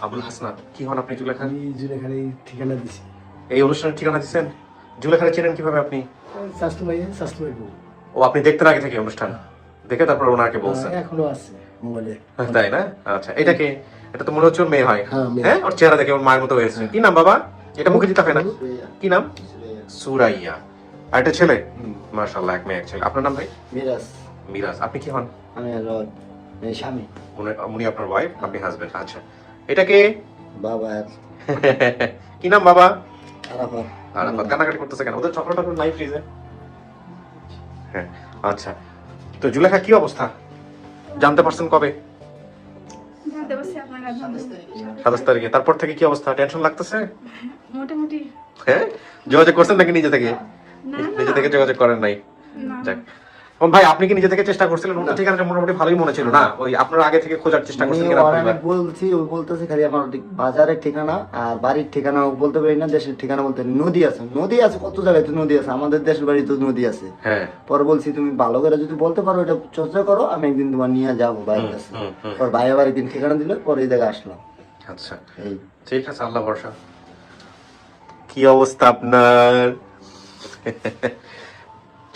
আবুল হাসনাত কি হন আপনি জুলেখা? আমি জুলেখার এই ঠিকানা দিছি। এই অনুষ্ঠানের ঠিকানা দিচ্ছেন জুলেখারে চেনেন কীভাবে আপনি? স্বাস্থ্য ভাই স্বাস্থ্য ভাই ও আপনি দেখতেন আগে থেকে অনুষ্ঠান? দেখে তারপর ওনাকে বলছেন? এখনও আছে মোবাইলে। তাই না? আচ্ছা এটা কি? এটা তো মনে হচ্ছে ওর মেয়ে হয়। হ্যাঁ। হ্যাঁ ওর চেহারা দেখে ওর মায়ের মতো হয়েছে। কি নাম বাবা? এটা মুখে দিতে হয় না। কি নাম? সুরাইয়া। আর এটা ছেলে? মাশাআল্লাহ এক মেয়ে এক ছেলে। আপনার নাম ভাই? মিরাজ। মিরাজ। আপনি কি হন? আমি এই স্বামী। উনি- উনি আপনার ওয়াইফ আপনি হাজবেন্ড আচ্ছা। এটা কে? বাবা কি নাম বাবা? আরাফাত। আরাফাত কান্নাকাটি করতেছে কেন? ওদের চকলেট টকলেট নাই ফ্রিজে হ্যাঁ আচ্ছা। তো জুলেখা কি অবস্থা? জানতে পারছেন কবে? সাতাশ তারিখে। তারপর থেকে কি অবস্থা? টেনশন লাগতেছে? মোটামুটি। হ্যাঁ? যোগাযোগ করছেন নাকি নিজে থেকে? নিজে থেকে যোগাযোগ করেন নাই? যাক। ভাই আপনি কি নিজে থেকে চেষ্টা করছিলেন? ঠিকানাটা মোটামুটি ভালোই মনে ছিল না? ওই আপনারা আগে থেকে খোঁজার চেষ্টা করছেন কিনা? অনেক বলছি ও বলতেছে খালি আমার ঠিক বাজারের ঠিকানা আর বাড়ির ঠিকানা বলতে পারি না দেশের ঠিকানা বলতে নদী আছে নদী আছে কত জায়গায় তো নদী আছে? আমাদের দেশের বাড়ি তো নদী আছে। হ্যাঁ। পরে বলছি তুমি ভালো করে যদি বলতে পারো এটা চর্চা করো আমি একদিন তোমার নিয়ে যাব বাইরের কাছে। হুম, হুম। ওর ভাইয়া বাড়ির দিন ঠিকানা দিল পরে এই জায়গায় আসলাম। আচ্ছা। ঠিক আছে আল্লাহ ভরসা। কি অবস্থা আপনার?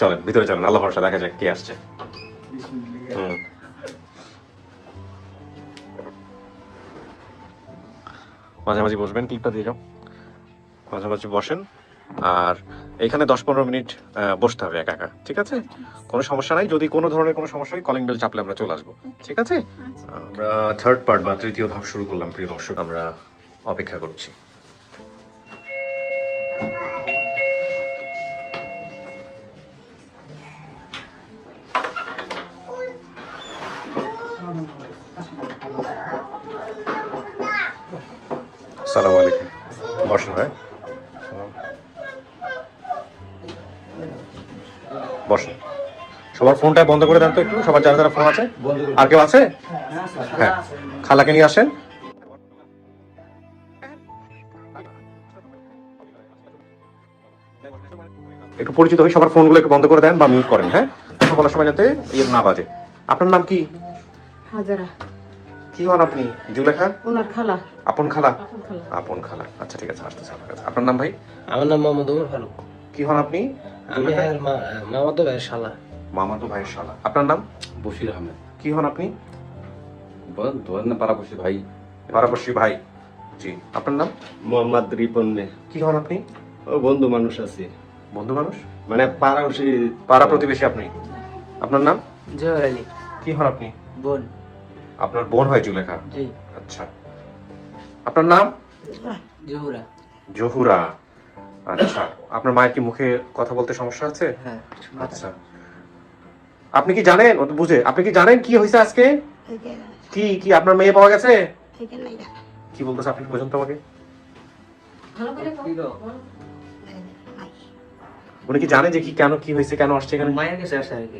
চলেন, ভিতরে চলেন আল্লাহ ভরসা, দেখা যাক কে আসছে। হুম। মাঝামাঝি বসবেন, ক্লিপটা দিয়ে যাও। মাঝামাঝি বসেন, আর এখানে দশ পনেরো মিনিট বসতে হবে একা একা, ঠিক আছে? কোনো সমস্যা নাই, যদি কোনো ধরনের কোনো সমস্যা হয় কলিং বেল চাপলে আমরা চলে আসব, ঠিক আছে? আমরা থার্ড পার্ট বা তৃতীয় ধাপ শুরু করলাম, প্রিয় দর্শক, আমরা অপেক্ষা করছি। ফোনটা বন্ধ করে দেন তো একটু সবার যারা যারা ফোন আছে। আর কেউ আছে? হ্যাঁ খালাকে নিয়ে আসেন। একটু পরিচিত হয়ে সবার ফোনগুলো একটু বন্ধ করে দেন বা মিউট করেন হ্যাঁ? কথা বলার সময় যাতে ইয়ে না বাজে। আপনার নাম কি? হাজারা। কি হন আপনি? জুলেখা ওনার খালা। আপন খালা? আপন খালা। আচ্ছা ঠিক আছে আসতেছে আপনার কাছে। আপনার নাম ভাই? আমার নাম মোহাম্মদ ওমর ফারুক। কি হন আপনি? আমি মামাতো ভাইয়ের শালা। মামাতো ভাইয়ের শালা। আপনার নাম? বশির আহমেদ। কি হন আপনি? ধরেন না পাড়াপড়শি ভাই। পারাপর্শী ভাই। জি আপনার নাম? মোহাম্মদ রিপন্নে। কি হন আপনি? ও বন্ধু মানুষ আছে। বন্ধু মানুষ? মানে পাড়াশি পাড়া প্রতিবেশী আপনি। আপনার নাম? জহর আলী। কি হন আপনি? বোন। আপনার বোন হয় জুলেখা? জি। আচ্ছা। আপনার নাম? জহুরা। জহুরা। আচ্ছা। আপনার মায়ের কি মুখে কথা বলতে সমস্যা আছে? হ্যাঁ আচ্ছা। আপনি কি জানেন? ও তো বুঝে। আপনি কি জানেন কি হয়েছে আজকে? কি? কি আপনার মেয়ে পাওয়া গেছে? কি বলতেছে আপনি বোঝেন তো আমাকে। উনি কি জানে যে কি কেন কি হয়েছে কেন আসছে এখানে?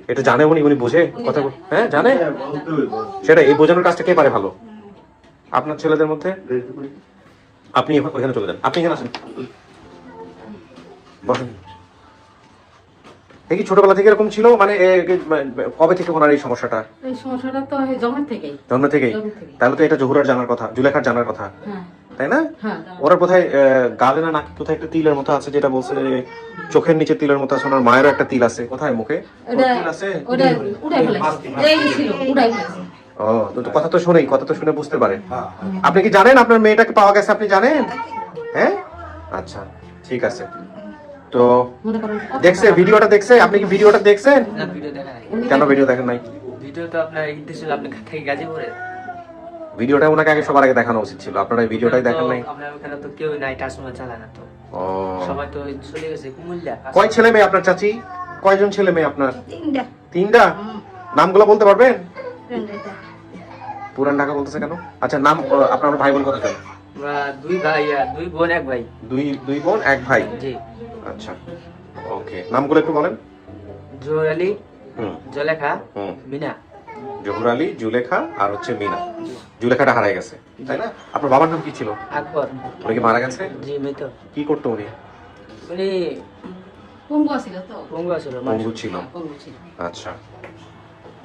এটা জানে উনি উনি বোঝে কথা বল- হ্যাঁ জানে? সেটা এই বোঝানোর কাজটা কে পারে ভালো? আপনার ছেলেদের মধ্যে? আপনি এখানে- ওইখানে চলে যান। আপনি এখানে আসেন। বসেন। এ কি ছোটবেলা থেকে এরকম ছিল? মানে কবে থেকে ওনার এই সমস্যাটা? এই সমস্যাটা তো জন্মের থেকেই। জন্ম থেকেই? জন্ম থেকেই। তাহলে তো এটা জহুরার জানার কথা জুলেখার জানার কথা। হ্যাঁ। তাই না? হ্যাঁ ওরা কোথায় গালে না নাকি কোথায় একটা তিলের মতো আছে যেটা বলছে যে চোখের নিচে তিলের মতো আছে ওনার মায়েরও একটা তিল আছে। কোথায় মুখে? তিল আছে? ও তো তো কথা তো শুনেই কথা তো শুনে বুঝতে পারে। আপনি কি জানেন আপনার মেয়েটাকে পাওয়া গেছে আপনি জানেন? হ্যাঁ? আচ্ছা ঠিক আছে। তো দেখছে ভিডিওটা দেখছে? আপনি কি ভিডিওটা দেখছেন? না ভিডিও দেখা নাই। কেন ভিডিও দেখেন নাই? ভিডিও তো আপনার ছিল আপনি থাকি গাজীপুরে ভিডিওটা ওনাকে আগে সবার আগে দেখানো উচিত ছিল। আপনারা এই ভিডিওটাই দেখেন নাই? আপনার ওখানে তো কেউ নাই টাসমা চালায় না তো। ও। সবাই তো চলে গেছে কুমিল্লা। কয় ছেলে মেয়ে আপনার চাচি? কয়জন ছেলে মেয়ে আপনার? তিনটা। তিনটা? নামগুলো বলতে পারবেন? পুরান ঢাকা বলতেছে কেন? আচ্ছা নাম আপনার ভাই বোন কতজন? দুই ভাই আর দুই বোন এক ভাই। দুই দুই বোন এক ভাই। জি। আচ্ছা ওকে নামগুলো একটু বলেন। জোহর আলী হুম। জলেখা হুম। মিনা। জহুর আলী জুলেখা আর হচ্ছে মিনা। জুলেখাটা হারাই গেছে তাই না? আপনার বাবার নাম কি ছিল? আকবর। উনি কি মারা গেছে? জি মৃত। কি করতো উনি? উনি পঙ্গু ছিল তো। পঙ্গু আছিল পঙ্গু ছিল। পঙ্গু ছিল। আচ্ছা।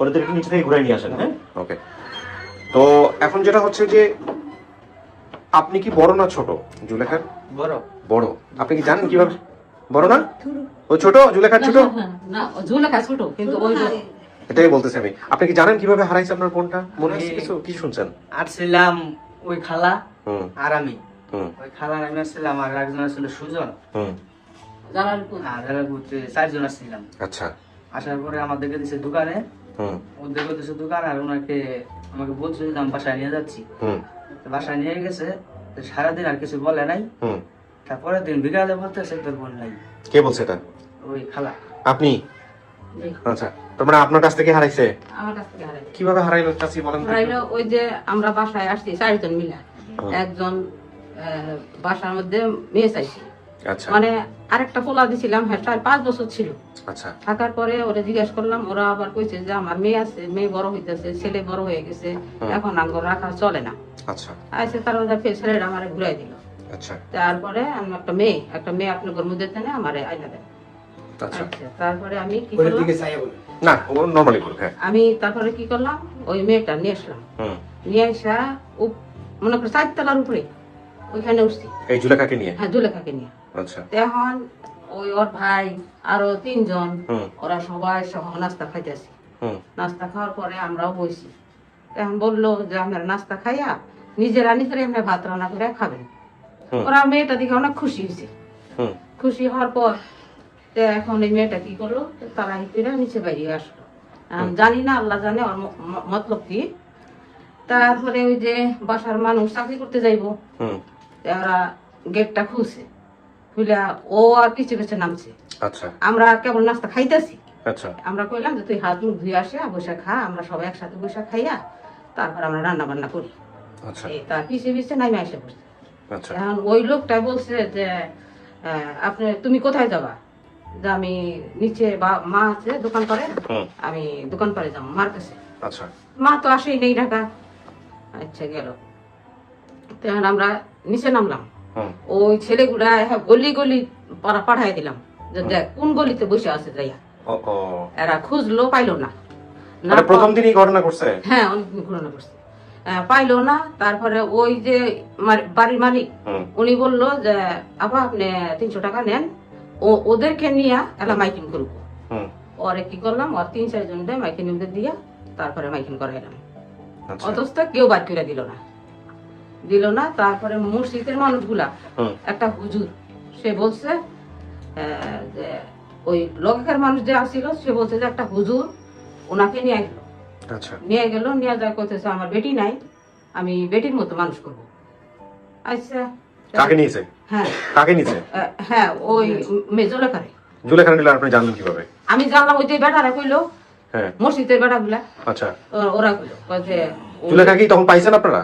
ওদের একটু নিচে থেকে নিয়ে আসেন হ্যাঁ? ওকে। তো এখন যেটা হচ্ছে যে আপনি কি বড় না ছোট জুলেখার? বড়। বড়। আপনি কি জানেন কীভাবে? বড় না? ও ছোট? জুলেখার ছোট? না ঝুলেখা ছোট কিন্তু ওই এটাই বলতেছি আমি। আপনি কি জানেন কীভাবে হারাইছে আপনার বোনটা? মনে আছে কিছু? কি শুনছেন? ওই খালা হুম। আর আমি। ওই খালার আমি আসছিলাম আর একজন আসছিল সুজন। ঘুরতে চারজন আসছিলাম আচ্ছা। আসার পরে আমাদেরকে দিছে দোকানে। হুম। ওদেরকে দিছে দোকান আর ওনাকে আমাকে বলছে যে আমি বাসায় নিয়ে যাচ্ছি। হুম। বাসায় নিয়ে গেছে। সারাদিন আর কিছু বলে নাই। হুম তারপরের দিন বিকালে বলতেছে তোর বোন নাই কে বলছে এটা? ওই খালা। আপনি? আচ্ছা মানে আপনার কাছ থেকে হারাইছে? আমার কাছ থেকে হারাই কীভাবে হারাইলো চাচি বলেন হারাইলো ওই যে আমরা বাসায় আসছি চারজন মিলা। একজন বাসার মধ্যে মেয়ে চাইছি। আচ্ছা। মানে আরেকটা পোলা দিছিলাম হ্যাঁ চার পাঁচ বছর ছিল। আচ্ছা। থাকার পরে ওরা জিজ্ঞেস করলাম ওরা আবার কইছে যে আমার মেয়ে আছে মেয়ে বড় হইতেছে ছেলে বড় হয়ে গেছে এখন আঙ্গুর রাখা চলে না। আচ্ছা। আইসে তার ছেলেটা আমার ঘুরাই দিল। আচ্ছা। তারপরে আমি একটা মেয়ে একটা মেয়ে আপনার ঘর মধ্যে তেনে আমার আইনা দেয় আচ্ছা। আচ্ছা তারপরে আমি কি করলাম? দিকে চাইয়া বলে না ও নর্মালি বলুক হ্যাঁ। আমি তারপরে কি করলাম? ওই মেয়েটা নিয়ে আসলাম। নিয়ে আসা উপ- মনে করো চারতলার উপরে ওইখানে উঠছি। এই জুলেখাকে নিয়ে? হ্যাঁ জুলেখাকে নিয়ে। আচ্ছা। তখন ওই ওর ভাই আরও তিনজন ওরা সবাই সহ নাস্তা খাইতেছি। নাস্তা খাওয়ার পরে আমরাও বসি এখন বলল যে আমরা নাস্তা খাইয়া নিজেরা নিজেরা এমনি ভাত রান্না করে খাবেন। ওরা মেয়েটা দেখে অনেক খুশি হয়েছে। খুশি হওয়ার পর এখন এই মেয়েটা কি করল? তারা হিপিরা নিচে বাইরে আসলো। জানি না আল্লাহ জানে ওর মতলব কি। তারপরে ওই যে বাসার মানুষ চাকরি করতে যাইবো। ওরা গেটটা খুলছে। খুলে ও আর পিছে পিছে নামছে। আচ্ছা। আমরা কেবল নাস্তা খাইতেছি। আচ্ছা। আমরা কইলাম যে তুই হাত মুখ ধুয়ে আসে বসে খা আমরা সবাই একসাথে বসে খাইয়া তারপর আমরা রান্না বান্না করি। আচ্ছা। তার পিছে পিছে নাইমে এসে পড়ছে। এখন ওই লোকটা বলছে যে আপনি তুমি কোথায় যাবা? যে আমি নিচে বা মা আছে দোকান করে আমি দোকান পারে যাব মার কাছে। আচ্ছা। মা তো আসেই নেই ঢাকা। আচ্ছা গেল। তখন আমরা নিচে নামলাম। ওই ছেলেগুলা হ্যাঁ, গলি গলি পাড়া পাঠাই দিলাম। যে দেখ কোন গলিতে বসে আছে যাইয়া? এরা খুঁজলো পাইলো না। মানে প্রথম দিনই ঘটনা করছে হ্যাঁ অনেকদিন ঘুরানো করছে পাইলো না। তারপরে ওই যে বাড়ির মালিক উনি বলল যে আবার আপনি তিনশো টাকা নেন। ও ওদেরকে নিয়ে এলা মাইকিং করব ওরে কি করলাম ওর তিন চারজন মাইকিং ওদের দিয়া তারপরে মাইকিং করাইলাম আচ্ছা। অথচ কেউ বার করে দিল না। দিল না তারপরে মসজিদের মানুষগুলা একটা হুজুর সে বলছে যে ওই লগের মানুষ যে আসছিল সে বলছে যে একটা হুজুর ওনাকে নিয়ে গেল আচ্ছা। নিয়ে গেল নিয়ে যায় করতেছে আমার বেটি নাই আমি বেটির মতো মানুষ করব। আচ্ছা। কাকে নিয়েছে? হ্যাঁ। কাকে নিয়েছে? হ্যাঁ ওই মেজলেখারে জুলেখা নিলে আপনি জানলেন কীভাবে? আমি জানলাম ওই যে বেটারা কইলো হ্যাঁ। মসজিদের বেটাগুলা। আচ্ছা। ওরা কইলো যে জুলেখা কি তখন পাইছেন আপনারা?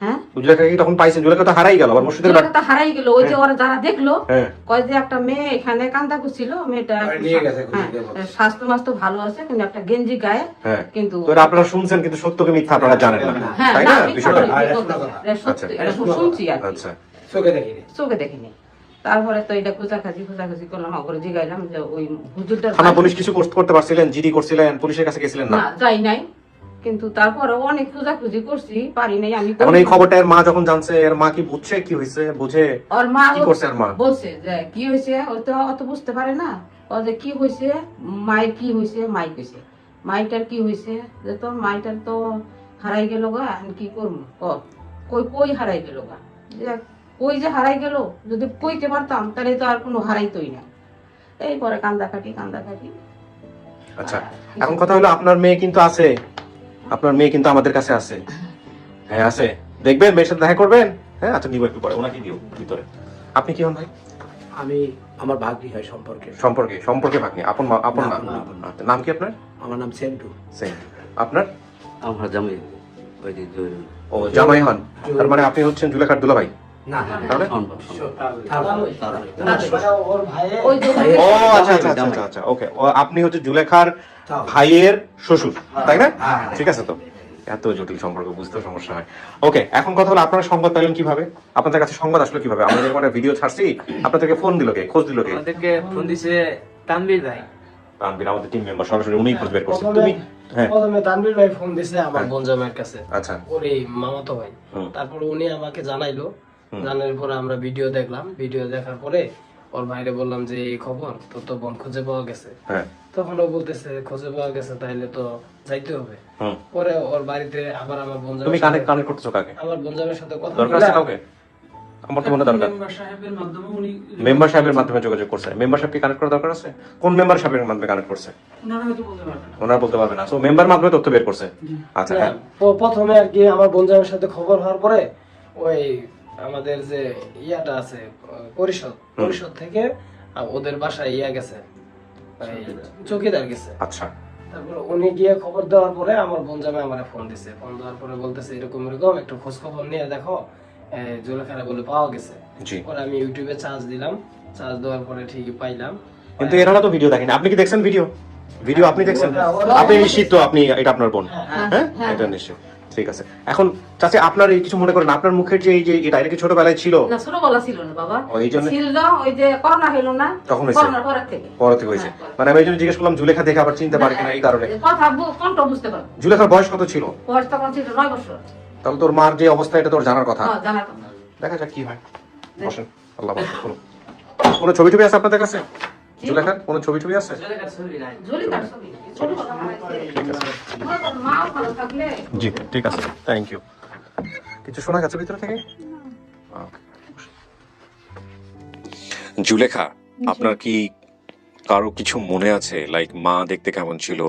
হ্যাঁ? জুলেখা কি তখন পাইছেন জুলেখা তো হারাই গেল আবার মসজিদের জুলেখা তো হারাই গেল ওই যে ওরা যারা দেখল কয় যে একটা মেয়ে এখানে কান্দা করছিল মেয়েটা নিয়ে গেছে স্বাস্থ্য মাস্তো ভালো আছে কিন্তু একটা গেঞ্জি গায়ে কিন্তু তো এটা আপনারা শুনছেন কিন্তু সত্যকে মিথ্যা আপনারা জানেন না। তাই না? না বিষয়টা খবর- আর এটা শোনা কথা। এটা সত্যি। এটা শুনছি আর আচ্ছা। চোখে দেখিনি। চোখে দেখিনি। তারপরে তো এটা খোঁজাখাজি খোঁজাখাজি করলাম জিগাইলাম যে ওই হুজুরটার থানা পুলিশ কিছু করতে করতে পারছিলেন? জিডি করছিলেন? পুলিশের কাছে গেছিলেন না যাই নাই। কিন্তু তারপরে অনেক খোঁজাখুঁজি করছি পারি নাই আমি এখন এই খবরটা এর মা যখন জানছে এর মা কি বুঝছে কি হয়েছে বুঝে ওর মা কি করছে আর মা? বলছে যে কি হয়েছে ও তো অত বুঝতে পারে না। ও যে কি হয়েছে মায়ের কি হয়েছে মাই কইছে। মাইটার কি হয়েছে যে তোর মাইটার তো হারাই গেল গা কি করব? ক কই কই হারাই গেল গা? যে কই যে হারাই গেল? যদি কইতে পারতাম তাহলে তো আর কোনো হারাইতই না। এই পরে কান্দা কাটি কান্দা কাটি। আচ্ছা এখন কথা হলো আপনার মেয়ে কিন্তু আছে। আপনার মেয়ে কিন্তু আমাদের কাছে আছে। হ্যাঁ আছে। দেখবেন মেয়ের সাথে দেখা করবেন? হ্যাঁ আচ্ছা নিব একটু পরে। ওনাকে দিও ভিতরে। আপনি কি হন ভাই? আমি আমার ভাগ্নি হয় সম্পর্কে। সম্পর্কে সম্পর্কে ভাগ্নি। আপন মা- আপন না, না? না, না। আচ্ছা, নাম কি আপনার? আমার নাম সেন্টু। সেম আপনার? আমার জামাই ওই যে ও জামাই হন? তার মানে আপনি হচ্ছেন জুলেখার দুলাভাই? না তাহলে? সম্ভব সম্ভব ওর ওই যে ও আচ্ছা আচ্ছা আচ্ছা আচ্ছা আচ্ছা ওকে। ও আপনি হচ্ছে জুলেখার ভাইয়ের শ্বশুর তাই না? হ্যাঁ। ঠিক আছে তো। এত জটিল সম্পর্ক বুঝতেও সমস্যা হয়। ওকে এখন কথা হলো আপনারা সংবাদ পেলেন কীভাবে? আপনাদের কাছে সংবাদ আসলো কীভাবে? আমরা যখন একটা ভিডিও ছাড়ছি আপনাদেরকে ফোন দিল কে? খোঁজ দিল কে? আমাদেরকে ফোন দিছে তানবীর ভাই। তানভীর আমাদের টিম মেম্বার সরাসরি উনিই খোঁজ বের প্রথমে তুমি হ্যাঁ। প্রথমে তানভীর ভাই ফোন দিছে আমার হ্যাঁ। কাছে। আচ্ছা। ওর এই মামাতো ভাই। তারপর উনি আমাকে জানাইলো। জানার পরে আমরা ভিডিও দেখলাম। ভিডিও দেখার পরে ওর ভাইরে বললাম যে এই খবর? তো তো বোন খুঁজে পাওয়া গেছে। হ্যাঁ। তখন ও বলতেছে খুঁজে পাওয়া গেছে তাইলে তো যাইতে হবে। পরে ওর বাড়িতে আবার আমার বোন তুমি কানেক্ট কানেক্ট করতেছো কাকে? আমার বোন সাথে কথা দরকার আছে। কাউকে? আমার তো মনে দরকার। মেম্বার সাহেবের মাধ্যমে উনি মেম্বার সাহেবের মাধ্যমে যোগাযোগ করছে। মেম্বার সাহেবকে কানেক্ট করা দরকার আছে? কোন মেম্বার সাহেবের মাধ্যমে কানেক্ট করছে? ওনারা হয়তো বলতে পারবেন না। ওনারা বলতে পারবে না। তো মেম্বার মাধ্যমে তথ্য বের করছে। আচ্ছা হ্যাঁ। প্রথমে আর কি আমার বোন জামাইয়ের সাথে খবর হওয়ার পরে ওই আমাদের যে ইয়াটা আছে পরিষদ পরিষদ থেকে ওদের বাসায় ইয়া গেছে। চৌকিদার। গেছে। আচ্ছা। তারপর উনি গিয়ে খবর দেওয়ার পরে আমার বোন জামাই আমার ফোন দিছে। ফোন দেওয়ার পরে বলতেছে এরকম এরকম একটু খোঁজ খবর নিয়ে দেখো জুলেখারা বলে পাওয়া গেছে। পরে আমি ইউটিউবে চার্জ দিলাম। চার্জ দেওয়ার পরে ঠিকই পাইলাম। কিন্তু এনারা তো ভিডিও দেখেনি আপনি কি দেখছেন ভিডিও ভিডিও আপনি দেখছেন? আপনি নিশ্চিত তো আপনি এটা আপনার বোন। হ্যাঁ এটা নিশ্চিত ঠিক আছে। এখন চাচি আপনার এই কিছু মনে করেন আপনার মুখের যে এই যে এটা এটা কি ছোটবেলায় ছিল? না ছোটবেলা ছিল না বাবা। ও, এই জন্য ছিল না, ওই যে করোনা হলো না তখন হয়েছে? করোনার পরের থেকে। পরে থেকে হয়েছে। হ্যাঁ, মানে আমি এই জন্য জিজ্ঞেস করলাম জুলেখা দেখে আবার চিনতে পারি কিনা এই কারণে। কথা বু- কণ্ঠ বুঝতে পারব? জুলেখার বয়স কত ছিল? বয়স তখন ছিল নয় বছর। তাহলে তোর মার যে অবস্থা এটা তোর জানার কথা। হ্যাঁ, জানার কথা। দেখা যাক কি হয়। বসেন আল্লাহ করুন। কোনো ছবি টবি আছে আপনাদের কাছে? জুলেখার কোনো ছবি টবি আছে? জি ঠিক আছে। থ্যাংক ইউ কিছু শোনা গেছে ভিতরে থেকে? জুলেখা আপনার কি কারও কিছু মনে আছে? লাইক মা দেখতে কেমন ছিল?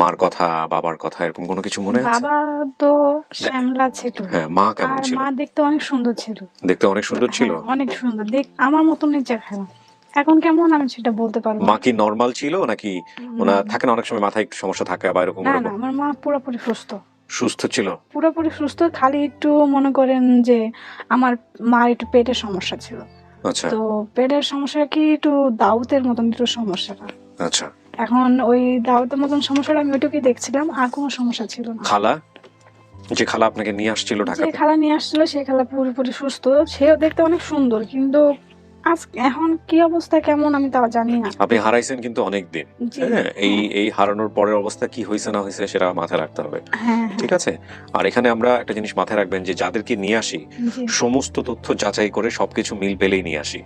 মার কথা বাবার কথা এরকম কোনো কিছু মনে আছে? বাবা তো শ্যামলা ছিল। হ্যাঁ মা কেমন ছিল? মা দেখতে অনেক সুন্দর ছিল। দেখতে অনেক সুন্দর ছিল? হ্যাঁ, অনেক সুন্দর। দেখ আমার মতনই চেহারা। এখন কেমন আমি সেটা বলতে পারব মা কি নর্মাল ছিল নাকি ওনার থাকে না অনেক সময় মাথায় একটু সমস্যা থাকে বা এরকম না না আমার মা পুরোপুরি সুস্থ। সুস্থ ছিল? পুরোপুরি সুস্থ খালি একটু মনে করেন যে আমার মার একটু পেটের সমস্যা ছিল। আচ্ছা। তো পেটের সমস্যা কি একটু দাউতের মতন একটু সমস্যাটা। আচ্ছা। এখন ওই দাউতের মতন সমস্যাটা আমি ওইটুকুই দেখছিলাম আর কোনো সমস্যা ছিল না। খালা? যে খালা আপনাকে নিয়ে আসছিল যে খালা নিয়ে আসছিল সেই খালা পুরোপুরি সুস্থ। সেও দেখতে অনেক সুন্দর কিন্তু আজ এখন কি অবস্থা কেমন আমি তা জানি না। আপনি হারাইছেন কিন্তু অনেক দিন হ্যাঁ এই এই হারানোর পরের অবস্থা কি হয়েছে না হয়েছে সেটা মাথায় রাখতে হবে। হ্যাঁ ঠিক আছে? আর এখানে আমরা একটা জিনিস মাথায় রাখবেন যে যাদেরকে নিয়ে আসি সমস্ত তথ্য যাচাই করে সবকিছু মিল পেলেই নিয়ে আসি।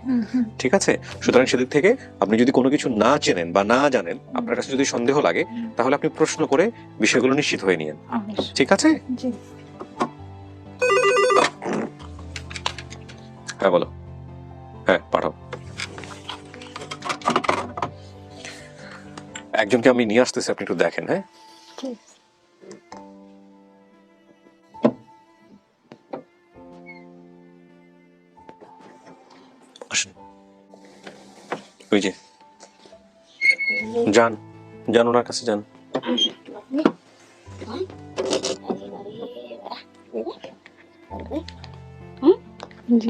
ঠিক আছে? সুতরাং সেদিক থেকে আপনি যদি কোনো কিছু না চেনেন বা না জানেন আপনার কাছে যদি সন্দেহ লাগে তাহলে আপনি প্রশ্ন করে বিষয়গুলো নিশ্চিত হয়ে নিয়েন। ঠিক আছে? হ্যাঁ বলো। হ্যাঁ পাঠাও। একজনকে আমি নিয়ে আসতেছি আপনি একটু দেখেন হ্যাঁ? ওই যে। যান যান ওনার কাছে যান। জি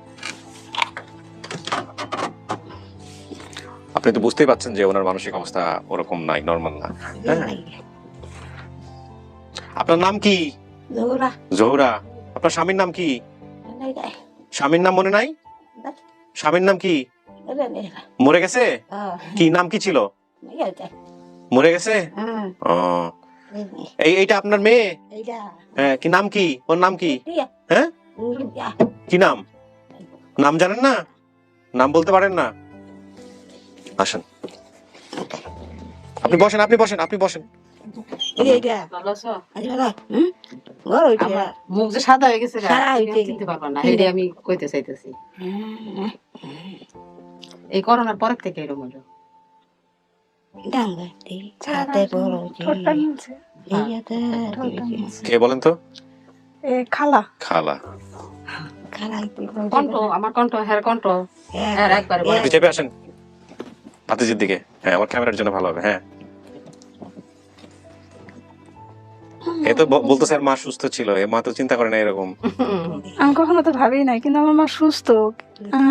আপনি তো বুঝতেই পারছেন যে ওনার মানসিক অবস্থা ওরকম নাই নর্মাল না। আপনার নাম কি? জোহরা। আপনার স্বামীর নাম কি? স্বামীর নাম মনে নাই? স্বামীর নাম কি? মরে গেছে? হ্যাঁ। কি নাম কি ছিল? মরে গেছে? হ্যাঁ। এই এইটা আপনার মেয়ে? হ্যাঁ কি নাম কি? ওর নাম কি? হ্যাঁ? কি নাম? নাম জানেন না? নাম বলতে পারেন না? আসেন। আপনি বসেন আপনি বসেন আপনি বসেন। মুখ যে সাদা হয়ে গেছে হয়ে। চিনতে পারবা না আমি কইতে চাইতেছি। এই করোনার পরের থেকে এরকম হলো। কে বলেন তো? এ খালা। খালা। আমার কণ্ঠ হ্যাঁ কণ্ঠ। হ্যাঁ একবারে বলে। আসেন। ভাতিজির দিকে। হ্যাঁ আমার ক্যামেরার জন্য ভালো হবে হ্যাঁ। এ তো ব- বলতো স্যার মা সুস্থ ছিল এ মা তো চিন্তা করে না এরকম। আমি কখনো তো ভাবি নাই কিন্তু আমার মা সুস্থ।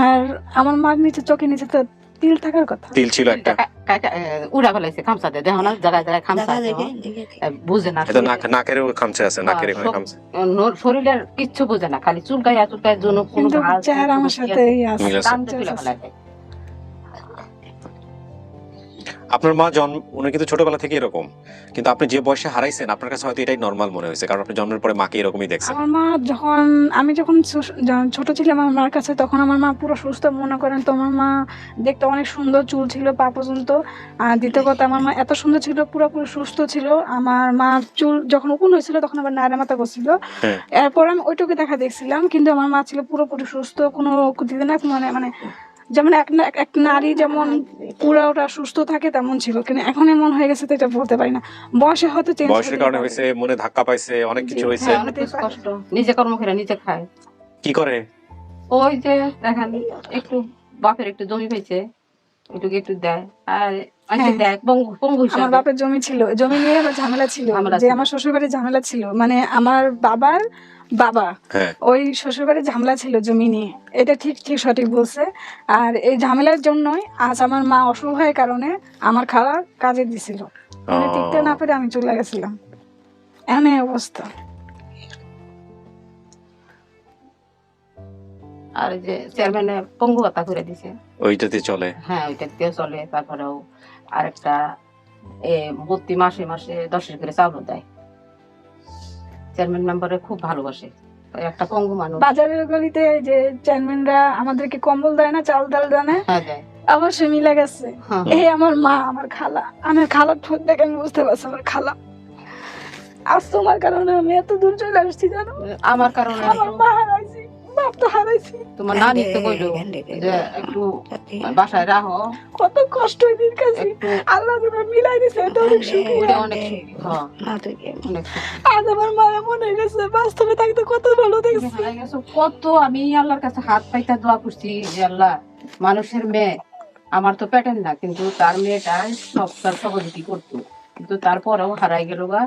আর আমার মার নিচে চোখের নিচে তো তিল থাকার কথা। তিল ছিল একটা। উড়া ফেলাইছে খামসা দেখো না জায়গায় জায়গায় খামসা বুঝে না এটা নাক নাকেরও খামচে আছে নাকের এখানে নোর- শরীরের কিচ্ছু বোঝে না খালি চুলকাইয়া চুলকায় জন্য কোনো কিন্তু চেহারা আমার সাথে আছে আপনার মা জন্ম উনি কিন্তু ছোটবেলা থেকে এরকম। কিন্তু আপনি যে বয়সে হারাইছেন আপনার কাছে হয়তো এটাই নর্মাল মনে হয়েছে কারণ আপনি জন্মের পরে মাকে এরকমই দেখছেন। আমার মা যখন আমি যখন ছো- যখন ছোট ছিলাম আমার মার কাছে তখন আমার মা পুরো সুস্থ মনে করেন তো আমার মা দেখতে অনেক সুন্দর চুল ছিল পা পর্যন্ত। আর দ্বিতীয় কথা আমার মা এত সুন্দর ছিল পুরোপুরি সুস্থ ছিল। আমার মা চুল যখন উকুন হয়েছিল তখন আবার নাড়া মাথা করছিল। হ্যাঁ। এরপর আমি ওইটুকু দেখা দেখছিলাম কিন্তু আমার মা ছিল পুরোপুরি সুস্থ কোনো দিতে না মানে মানে যেমন এক এক নারী যেমন পুরো ওটা সুস্থ থাকে তেমন ছিল। কিন্তু এখন এমন হয়ে গেছে তো এটা বলতে পারি না। বয়সে হয়তো চেঞ্জ বয়সের কারণে হয়েছে মনে ধাক্কা পাইছে অনেক কিছু হয়েছে। হ্যাঁ, অনেক কষ্ট। নিজে কর্ম করে নিজে খায়। কি করে? ওই যে দেখেন একটু বাপের একটু জমি পেয়েছে একটু একটু দেয়। আর হ্যাঁ। আমার বাপের জমি ছিল জমি নিয়ে আমার ঝামেলা ছিল যে ছিল। আমার শ্বশুর বাড়ির ঝামেলা ছিল। মানে আমার বাবার বাবা হ্যাঁ। ওই শ্বশুর বাড়ির ঝামেলা ছিল জমি নিয়ে। এটা ঠিক ঠিক সঠিক বলছে। আর এই ঝামেলার জন্যই আজ আমার মা অসহায় কারণে আমার খালা কাজে দিছিল। আমি টিকতে না পেরে আমি চলে গেছিলাম। এমন অবস্থা। আর এই যে চেয়ারম্যানে পঙ্গু ভাতা করে দিছে। ওইটাতে চলে? হ্যাঁ ওইটা দিয়ে চলে। তারপরেও আরেকটা এ প্রতি মাসে মাসে দশের করে চাউল দেয়। চেয়ারম্যান মেম্বারে খুব ভালোবাসে। একটা পঙ্গু মানুষ। বাজারের গলিতে যে চেয়ারম্যানরা আমাদেরকে কম্বল দেয় না চাল ডাল দেয় না হ্যাঁ আমার সে মিলে গেছে। হ্যাঁ, এই আমার মা আমার খালা। আমার খালা ঠোঁট দেখে আমি বুঝতে পারছি আমার খালা। আজ তোমার কারণে আমি এত দূর চলে আসছি জানো? আমার কারণে আমার মা বাপ তো হারাইছি। তোমার নানি তো কইলো যে একটু বাসায় রাখো। কত কষ্ট দিন কাছে। আল্লাহ তোমার মিলাই দিছে এটা অনেক সুখী। অনেক সুখী, হ্যাঁ, না তুই অনেক সুখী। আজ আমার মা এমন গেছে বাস্তবে থাকতে কত ভালো দেখছি। কত আমি আল্লাহর কাছে হাত পাইতা দোয়া করছি যে আল্লাহ মানুষের মেয়ে আমার তো প্যাটার্ন না কিন্তু তার মেয়েটা সব তার সহযোগী করতো। কিন্তু তারপরেও হারাই গেল গা।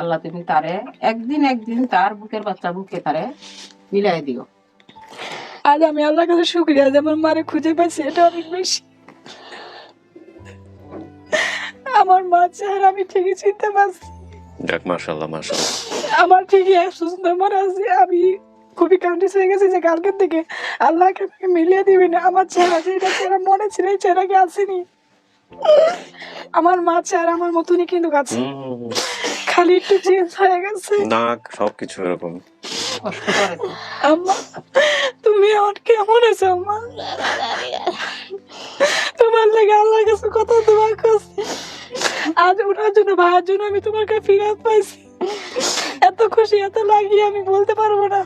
আল্লাহ তুমি তারে একদিন একদিন তার বুকের বাচ্চা বুকে তারে মিলাই দিও। আজ আমি আল্লাহর কাছে শুক্রিয়া যে আমার মারে খুঁজে পাইছি এটা অনেক বেশি। আমার মা চেহারা আমি ঠিকই চিনতে পারছি। যাক মাশাল্লাহ মাশাল্লাহ আমার ঠিকই একশো নম্বর আছে আমি খুবই কান্ডিস হয়ে গেছে যে কালকের থেকে আল্লাহকে আমাকে মিলিয়ে দিবেন আমার চেহারা যেটা চেহারা মনে ছিল এই চেহারা কি আসেনি? আমার মা চেহারা আমার মতনই কিন্তু আছে। খালি একটু চেঞ্জ হয়ে গেছে। নাক সবকিছু এরকম। আম্মা, তুমি আমার কেমন আছো, আম্মা? তোমার করছি। আজ জন্য জন্য আমি তোমার কাছে পাইছি। এত খুশি, এত লাগিয়ে আমি বলতে পারব না।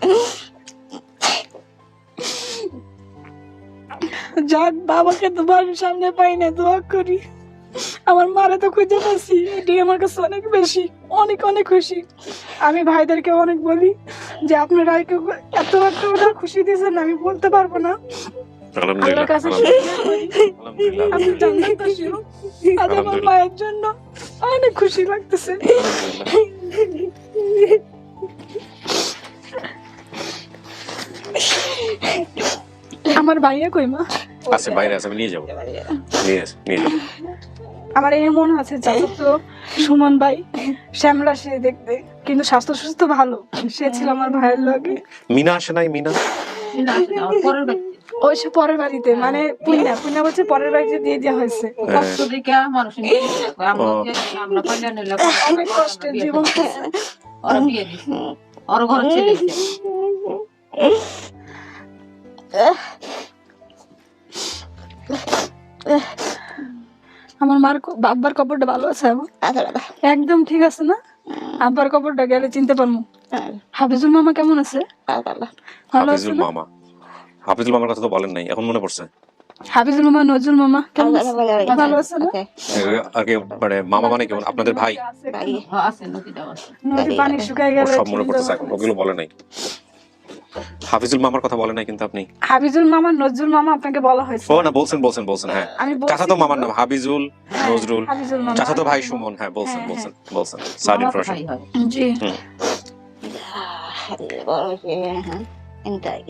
যাক, বাবাকে তোমার সামনে পাই না দোয়া করি। আমার মারে তো খুঁজে পাচ্ছি। এটি আমার কাছে অনেক বেশি অনেক অনেক খুশি। আমি ভাইদেরকে অনেক বলি যে আপনারা এত একটা খুশি দিয়েছেন আমি বলতে পারব না। আল্লাহর কাছে আমি জান্নাত। আজ আমার মায়ের জন্য অনেক খুশি লাগতেছে। আমার ভাইয়া কই মা? আছে বাইরে আছে আমি নিয়ে যাব। নিয়ে আসি নিয়ে যাব আমার এমন আছে চাচা তো সুমন ভাই শ্যামলা সে দেখতে কিন্তু স্বাস্থ্য সুস্থ ভালো। সে ছিল আমার ভাইয়ের লগে। মিনা আসে নাই মিনা? ওই সে পরের বাড়িতে মানে পুণ্যা পুণ্যা বলছে পরের বাড়িতে দিয়ে দেওয়া হয়েছে। মানুষ নিয়ে যায়। আমরা ও। যে- আমরা কল্যাণ হইলে অনেক কষ্টের জীবন। ওরা বিয়ে দিচ্ছে ওর ঘর ছেলে দিছে। আমার মার আব্বার কপড়টা ভালো আছে আচ্ছা দাদা একদম ঠিক আছে না? আব্বার কপড়টা গেলে চিনতে পারব। হাফিজুল মামা কেমন আছে? ভালো আছে হাফিজুল মামা। হাফিজুল মামার কথা তো বলেন নাই এখন মনে পড়ছে। হাফিজুল মামা নজরুল মামা কেমন আছে ভালো আছে না? মানে মামা মানে কেমন? আপনাদের ভাই? হ্যাঁ, আছে নদী পানি শুকায় গেলে সব মনে পড়তেছে এখন ওগুলো বলে নাই। হাফিজুল মামার কথা বলে নাই কিন্তু আপনি। হাফিজুল মামা নজরুল মামা আপনাকে বলা হয়েছে। ও না বলছেন বলছেন বলছেন হ্যাঁ। আমি চাচা তো মামার নাম হাবিজুল হ্যাঁ, নজরুল। হাফিজুল চাচা তো ভাই সুমন হ্যাঁ বলছেন হ্যাঁ, বলছেন বলছেন। হয় জি বড় হচ্ছে হ্যাঁ। এটাই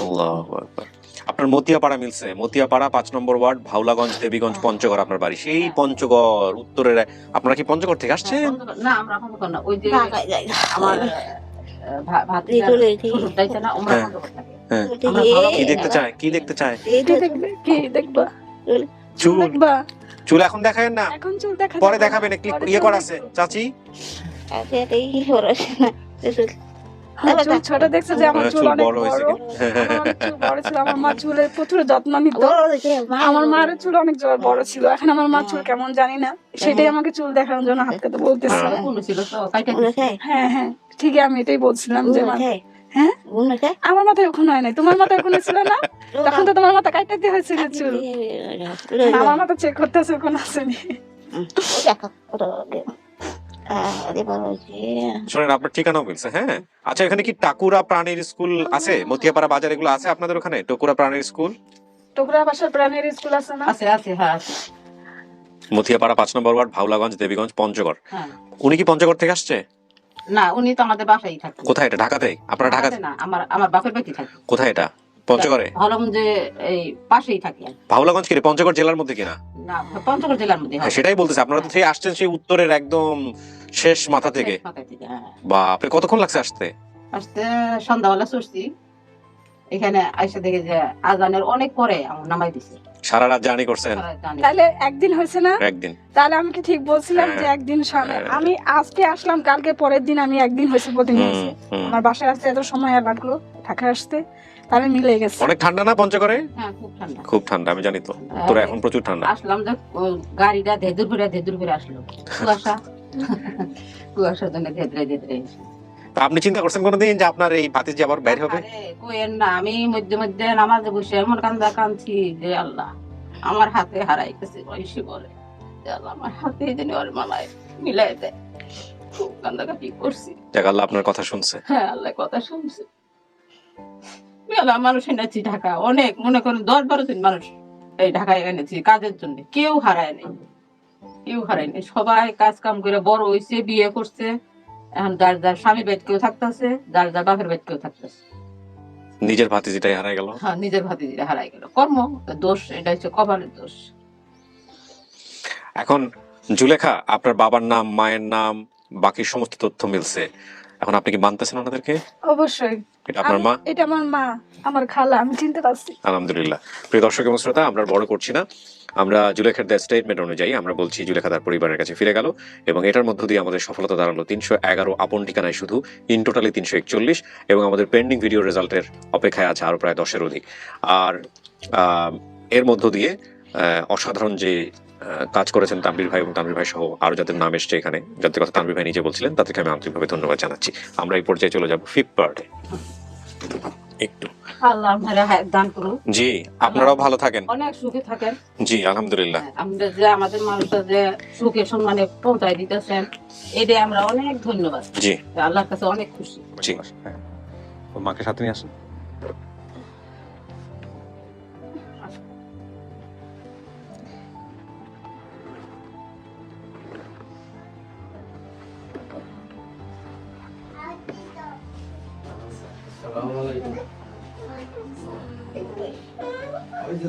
আল্লাহু আকবার। আপনার মতিয়াপাড়া মিলছে। মতিয়াপাড়া পাঁচ নম্বর ওয়ার্ড ভাওলাগঞ্জ দেবীগঞ্জ পঞ্চগড় আপনার বাড়ি। সেই পঞ্চগড় উত্তরের আপনারা কি পঞ্চগড় থেকে আসছেন? না আমরা না। ওই যে আমার ভাত লিটুল এই যে- তাইতে না আমরা হ্যাঁ। বন্ধ করে থাকি। হ্যাঁ। কি দেখতে চায়? কি দেখতে চায়? কি দেখবে? কি দেখবা? চুল। চুল। এখন দেখায় না। এখন চুল দেখা পরে দেখাবেন ক্লিক ইয়ে করা আছে। চাচি? আচ্ছা এটাই কি না। হ্যাঁ, চুল ছোট দেখছে যে আমার হ্যাঁ, চুল চুল অনেক বড় বড়। কি আমার অনেক চুল বড় ছিল আমার মা চুলের প্রচুর যত্ন নিত। আমার মার চুল অনেক জোর বড় ছিল। এখন আমার মা চুল কেমন জানি না। সেটাই আমাকে চুল দেখানোর জন্য হাত কাতে হ্যাঁ। হ্যাঁ হ্যাঁ। ঠিকই আমি এটাই বলছিলাম যে মা- হ্যাঁ? আমার মাথায় ওখানে হয় নাই। তোমার মাথায় ওখানে ছিল না? তখন তো তোমার মাথা কাটাতে হয়েছিল চুল। আমার মাথা চেক করতেছে ওখানে আসেনি। দেখো শোনেন আপনার ঠিকানাও মিলছে হ্যাঁ? আচ্ছা এখানে কি টাকুরা প্রাণীর স্কুল আছে? মতিয়াপাড়া বাজার এগুলো আছে আপনাদের ওখানে? টকুরা প্রাণীর স্কুল? টোকরা ভাষার প্রাণীর স্কুল আছে না? আছে আছে হ্যাঁ মতিয়াপাড়া পাঁচ নম্বর ওয়ার্ড ভাওলাগঞ্জ দেবীগঞ্জ পঞ্চগড়। হ্যাঁ। উনি কি পঞ্চগড় থেকে আসছে? না উনি তো আমাদের বাসায় থাকে কোথায় এটা? ঢাকাতে? আপনারা ঢাকাতে না আমার আমার বাপের বাড়ি থাকে। কোথায় এটা? পঞ্চগড়ে? হলম যে এই পাশেই থাকে ভাওলাগঞ্জ কি রে? পঞ্চগড় জেলার মধ্যে কিনা না? পঞ্চগড় জেলার মধ্যে হ্যাঁ, সেটাই বলতেছে আপনারা তো সেই আসছেন সেই উত্তরের একদম শেষ মাথা থেকে। হ্যাঁ। বা আপনি কতক্ষণ লাগছে আসতে? আসতে সন্ধ্যাবেলা এখানে আইসা দেখে যে আজানের অনেক পরে আমার নামাই দিছে। সারা রাত জার্নি করছেন? তাহলে একদিন হয়েছে না? একদিন। তাহলে আমি কি ঠিক বলছিলাম হ্যাঁ। যে একদিন সামনে। আমি আজকে আসলাম কালকে পরের দিন আমি একদিন হয়েছে প্রতিদিন হয়েছে আমার বাসায় আসতে এত সময় আর লাগল ঢাকা আসতে। তাহলে মিলে গেছে। অনেক ঠান্ডা না পঞ্চগড়ে? হ্যাঁ খুব ঠান্ডা। খুব ঠান্ডা আমি জানি তো। তোরা এখন প্রচুর ঠান্ডা। আসলাম যে গাড়িটা ধেদুর করে ধেদুর করে আসলো। কুয়াশা। কুয়াশার জন্য ধেদরে ধেদরে তা আপনি চিন্তা করছেন কোনোদিন যে আপনার এই ভাতিজি আবার বের হবে? কোয়েন না আমি মধ্যে মধ্যে নামাজে বসে এমন কান্দা কাঁদছি যে আল্লাহ আমার হাতে হারাই গেছে ঐশী বলে। যে আল্লাহ আমার হাতে যেন ওর মালায় মিলাই দেয়। খুব কান্দাকাটি করছি। যাক আল্লাহ আপনার কথা শুনছে। হ্যাঁ আল্লাহ কথা শুনছে। মেলা মানুষ এনেছি ঢাকা। অনেক মনে করেন দশ বারো জন মানুষ এই ঢাকায় এনেছি কাজের জন্য। কেউ হারায় নাই। কেউ হারায় নাই। সবাই কাজ কাম করে বড় হয়েছে বিয়ে করছে। এখন যার যার স্বামী বেদ কেউ থাকতেছে যার যার বাপের বেদ কেউ থাকতেছে। নিজের ভাতিজিটাই হারাই গেল। হ্যাঁ নিজের ভাতে যেটা হারাই গেল। কর্ম দোষ এটা হচ্ছে কপালের দোষ। এখন জুলেখা আপনার বাবার নাম মায়ের নাম বাকি সমস্ত তথ্য মিলছে। এখন আপনি কি মানতেছেন ওনাদেরকে? অবশ্যই। এটা আপনার মা? এটা আমার মা আমার খালা আমি চিনতে পারছি। আলহামদুলিল্লাহ। প্রিয় দর্শক এবং শ্রোতা আমরা বড় করছি না। আমরা জুলেখার দ্য স্টেটমেন্ট অনুযায়ী আমরা বলছি জুলেখা তার পরিবারের কাছে ফিরে গেল এবং এটার মধ্য দিয়ে আমাদের সফলতা দাঁড়াল তিনশো এগারো আপন ঠিকানায় শুধু ইন টোটালি তিনশো একচল্লিশ এবং আমাদের পেন্ডিং ভিডিও রেজাল্টের অপেক্ষায় আছে আরও প্রায় দশের অধিক। আর আহ, এর মধ্য দিয়ে আহ, অসাধারণ যে কাজ করেছেন তানভীর ভাই এবং তানভীর ভাই সহ আরও যাদের নাম এসছে এখানে যাদের কথা তানভীর ভাই নিজে বলছিলেন তাদেরকে আমি আন্তরিকভাবে ধন্যবাদ জানাচ্ছি। আমরা এই পর্যায়ে চলে যাব ফিফথ পার্টে একটু। আল্লাহ দান করুন। জি আপনারাও ভালো থাকেন। অনেক সুখে থাকেন। জি আলহামদুলিল্লাহ। আমরা যে আমাদের মানুষরা যে সুখে সম্মানে পৌঁছায় দিতেছেন এটাই আমরা অনেক ধন্যবাদ। জি। আল্লাহর কাছে অনেক খুশি। জি। মাকে সাথে নিয়ে আসেন। ওই যে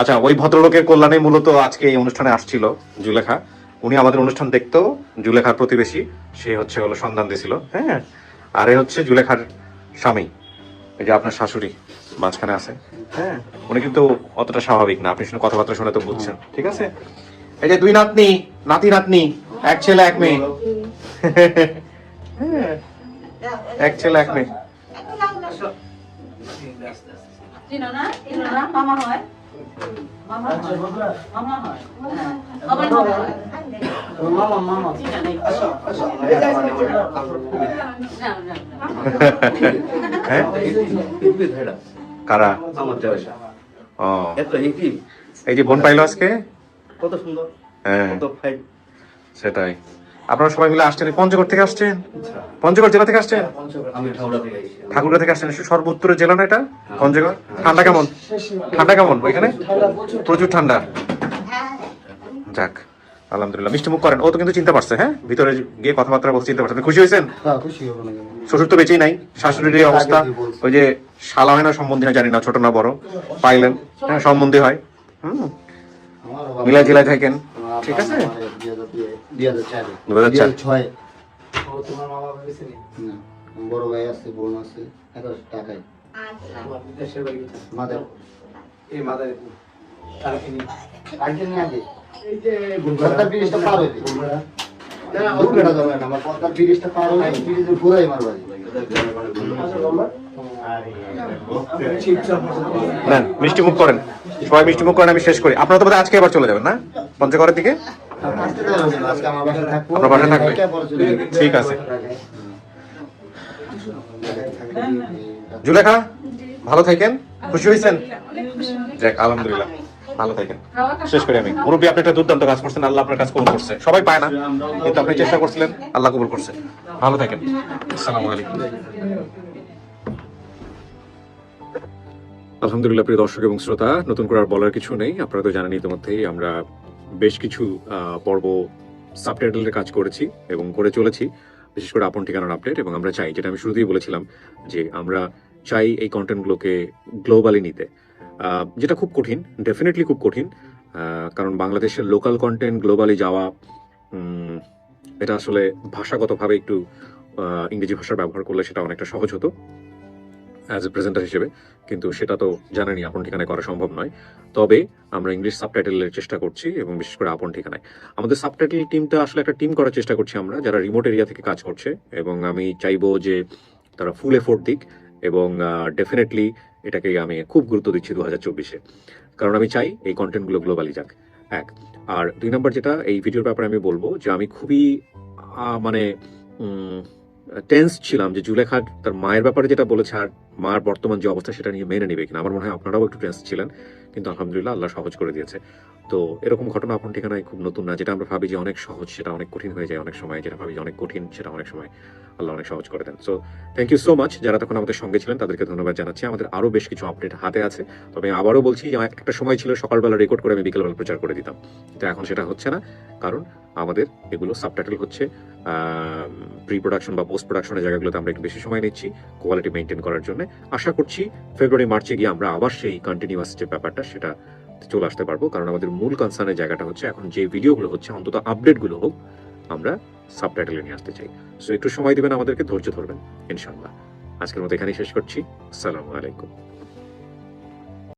আচ্ছা ওই ভদ্রলোকের কল্যাণে মূলত আজকে এই অনুষ্ঠানে আসছিল জুলেখা। উনি আমাদের অনুষ্ঠান দেখতো জুলেখার প্রতিবেশী। সে হচ্ছে হলো সন্ধান দিছিল হ্যাঁ? আর এ হচ্ছে জুলেখার স্বামী। এই যে আপনার শাশুড়ি মাঝখানে আছে। হ্যাঁ। উনি কিন্তু অতটা স্বাভাবিক না আপনি শুনে কথাবার্তা শুনে তো বুঝছেন। ঠিক আছে? এই যে দুই নাতনি নাতি নাতনি এক ছেলে এক মেয়ে। হ্যাঁ, এক ছেলে এক মেয়ে। চিনো না চিনো না মামা হয়। কারা? আমার দেওয়া ও। এত এই যে বোন পাইলো আজকে? কত সুন্দর। হ্যাঁ। সেটাই। আপনারা সবাই মিলে আসছেন। পঞ্চগড় থেকে আসছেন? পঞ্চগড় জেলা থেকে আসছেন? আমি থেকে ঠাকুরগা থেকে আসছেন। সর্বোত্তরের জেলা না এটা? পঞ্চগড়? ঠান্ডা কেমন? ঠান্ডা কেমন ওইখানে? প্রচুর ঠান্ডা যাক আলহামদুলিল্লাহ। মিষ্টি মুখ করেন। ও তো কিন্তু চিন্তা পারছে হ্যাঁ? ভিতরে গিয়ে কথাবার্তা বলতে চিন্তা পারছে। খুশি হয়েছেন? হ্যাঁ খুশি হব না কেন? শ্বশুর তো বেঁচেই নাই। শাশুড়ির এই অবস্থা। ওই যে শালা হয় না সম্বন্ধী না জানি না ছোট না বড়। পাইলেন। হ্যাঁ সম্বন্ধী হয়। হুম। আমার মিলাই জেলায় থাকেন। ঠিক আছে? দুই হাজার দুই- দুই হাজার চারে। দুই হাজার চার। দুই হাজার ছয়। তোমার মা বাবা গেছে নি না, বড় ভাই আছে বোন আছে এগারো টাকায়। আমার দেশের বাড়ি কোথায়? মাদের। এই মাদারীপুর। কালকে নিয়ে আগে এই যে পদ্মার ব্রিজটা পার হইবে না দূর যাবে না আমার পদ্মার ব্রিজটা পার হইবে ব্রিজের পুরাই মার মিষ্টি মুখ করেন। সবাই মিষ্টি মুখ করেন আমি শেষ করি। আপনারা তো আজকে আবার চলে যাবেন না? পঞ্চগড়ের দিকে? জুলেখা, ভালো থাকেন? খুশি হয়েছেন? আলহামদুলিল্লাহ। সবাই পায় না, কিন্তু আপনি চেষ্টা করছিলেন, আল্লাহ ভালো থাকেন। আলহামদুলিল্লাহ, প্রিয় দর্শক এবং শ্রোতা, নতুন করে আর বলার কিছু নেই। আপনারা তো জানেন ইতিমধ্যেই আমরা বেশ কিছু পর্ব সাবটাইটেলের কাজ করেছি এবং করে চলেছি। বিশেষ করে আপন ঠিকানার আপডেট এবং আমরা চাই, যেটা আমি শুরুতেই বলেছিলাম, যে আমরা চাই এই কন্টেন্টগুলোকে গ্লোবালি নিতে। যেটা খুব কঠিন ডেফিনেটলি খুব কঠিন কারণ বাংলাদেশের লোকাল কন্টেন্ট গ্লোবালি যাওয়া এটা আসলে ভাষাগতভাবে একটু ইংরেজি ভাষার ব্যবহার করলে সেটা অনেকটা সহজ হতো। অ্যাজ এ প্রেজেন্টার হিসেবে, কিন্তু সেটা তো জানেনই আপন ঠিকানায় করা সম্ভব নয়। তবে আমরা ইংলিশ সাবটাইটেলের চেষ্টা করছি এবং বিশেষ করে আপন ঠিকানায়। আমাদের সাবটাইটেল টিমটা আসলে একটা টিম করার চেষ্টা করছি আমরা, যারা রিমোট এরিয়া থেকে কাজ করছে, এবং আমি চাইব যে তারা ফুল এফোর্ট দিক এবং ডেফিনেটলি এটাকে আমি খুব গুরুত্ব দিচ্ছি দু হাজার চব্বিশে। কারণ আমি চাই এই কন্টেন্টগুলো গ্লোবালি যাক। এক, আর দুই নম্বর যেটা, এই ভিডিওর ব্যাপারে আমি বলব যে আমি খুবই মানে টেন্স ছিলাম যে জুলেখা তার মায়ের ব্যাপারে যেটা বলেছে আর মার বর্তমান যে অবস্থা সেটা নিয়ে মেনে নেবে কিনা, আমার মনে হয় আপনারাও একটু টেন্স ছিলেন, কিন্তু আলহামদুলিল্লাহ আল্লাহ সহজ করে দিয়েছে। তো এরকম ঘটনা আপন ঠিকানায় খুব নতুন না, যেটা আমরা ভাবি যে অনেক সহজ, সেটা অনেক কঠিন হয়ে যায় অনেক সময়, যেটা ভাবি যে অনেক কঠিন, সেটা অনেক সময় আল্লাহ অনেক সহজ করে দেন। So thank you so much যারা তখন আমাদের সঙ্গে ছিলেন, তাদেরকে ধন্যবাদ জানাচ্ছি। আমাদের আরও বেশ কিছু আপডেট হাতে আছে। তবে আমি আবারও বলছি যে, একটা সময় ছিল সকালবেলা রেকর্ড করে আমি বিকেলবেলা প্রচার করে দিতাম। কিন্তু এখন সেটা হচ্ছে না, কারণ আমাদের এগুলো সাবটাইটেল হচ্ছে প্রি প্রোডাকশন বা পোস্ট প্রোডাকশনের জায়গাগুলোতে আমরা একটু বেশি সময় নিচ্ছি কোয়ালিটি মেনটেন করার জন্য। আশা করছি ফেব্রুয়ারি, মার্চে গিয়ে আমরা আবার সেই কন্টিনিউয়াস যে ব্যাপারটা সেটা চলে আসতে পারব। কারণ আমাদের মূল কনসার্নের জায়গাটা হচ্ছে এখন যে ভিডিওগুলো হচ্ছে, অন্তত আপডেটগুলো হোক, আমরা সাবটাইটেলে নিয়ে আসতে চাই। সো একটু সময় দিবেন আমাদেরকে, ধৈর্য ধরবেন ইনশাল্লাহ আজকের মতো এখানেই শেষ করছি। আসসালামু আলাইকুম।